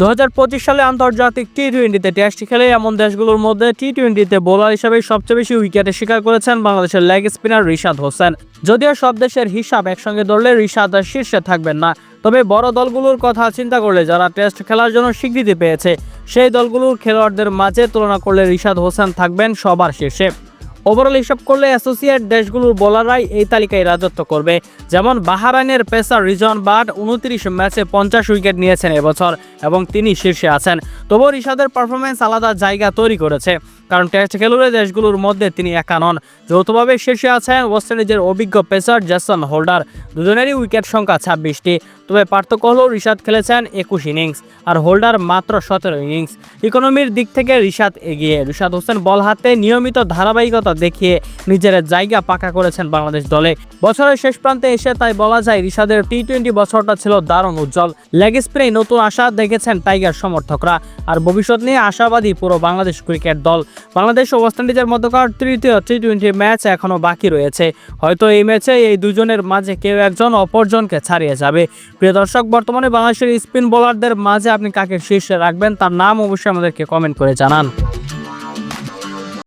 দু হাজার পঁচিশ সালে আন্তর্জাতিক টি টোয়েন্টিতে টেস্ট খেলে এমন দেশগুলোর মধ্যে টি টোয়েন্টিতে বোলার হিসেবে সবচেয়ে বেশি উইকেটে শিকার করেছেন বাংলাদেশের লেগ স্পিনার রিশাদ হোসেন। যদিও সব দেশের হিসাব একসঙ্গে ধরলে রিশাদ শীর্ষে থাকবেন না। তবে বড় দলগুলোর কথা চিন্তা করলে যারা টেস্ট খেলার জন্য স্বীকৃতি পেয়েছে, সেই দলগুলোর খেলোয়াড়দের মাঝে তুলনা করলে রিশাদ হোসেন থাকবেন সবার শীর্ষে। ওভারঅল হিসাব করলে অ্যাসোসিয়েট দেশগুলোর বোলাররাই এই তালিকায় রাজত্ব করবে। যেমন বাহারাইনের পেসার রিজন বাট উনত্রিশ ম্যাচে পঞ্চাশ উইকেট নিয়েছেন এবছর এবং তিনি শীর্ষে আছেন। তবুও রিশাদের পারফরমেন্স আলাদা জায়গা তৈরি করেছে। কারণ টেস্ট খেলুড়ে দেশগুলোর মধ্যে তিনি একা নন। যৌথভাবে শীর্ষে আছেন ওয়েস্ট ইন্ডিজের অভিজ্ঞ পেসার জ্যাসন হোল্ডার। দুজনেরই উইকেট সংখ্যা ছাব্বিশটি। তবে পার্থক্য হলো রিশাদ খেলেছেন একুশ ইনিংস আর হোল্ডার মাত্র সতেরো ইনিংস। ইকোনমির দিক থেকে রিশাদ এগিয়ে। রিশাদ হোসেন বল হাতে নিয়মিত ধারাবাহিকতা দেখিয়ে নিজের জায়গা পাকা করেছেন বাংলাদেশ দলে। বছরের শেষ প্রান্তে এসে তাই বলা যায় রিশাদের টি টোয়েন্টি বছরটা ছিল দারুণ উজ্জ্বল। লেগ স্প্রে নতুন আশা দেখেছেন টাইগার সমর্থকরা আর ভবিষ্যৎ নিয়ে আশাবাদী পুরো বাংলাদেশ ক্রিকেট দল। বাংলাদেশ ও ওয়েস্ট ইন্ডিজের মধ্যকার তৃতীয় টি টোয়েন্টি ম্যাচ এখনও বাকি রয়েছে। হয়তো এই ম্যাচে এই দুজনের মাঝে কেউ একজন অপরজনকে ছাড়িয়ে যাবে। প্রিয় দর্শক, বর্তমানে বাংলাদেশের স্পিন বোলারদের মাঝে আপনি কাকে শীর্ষে রাখবেন? তার নাম অবশ্যই আমাদেরকে কমেন্ট করে জানান।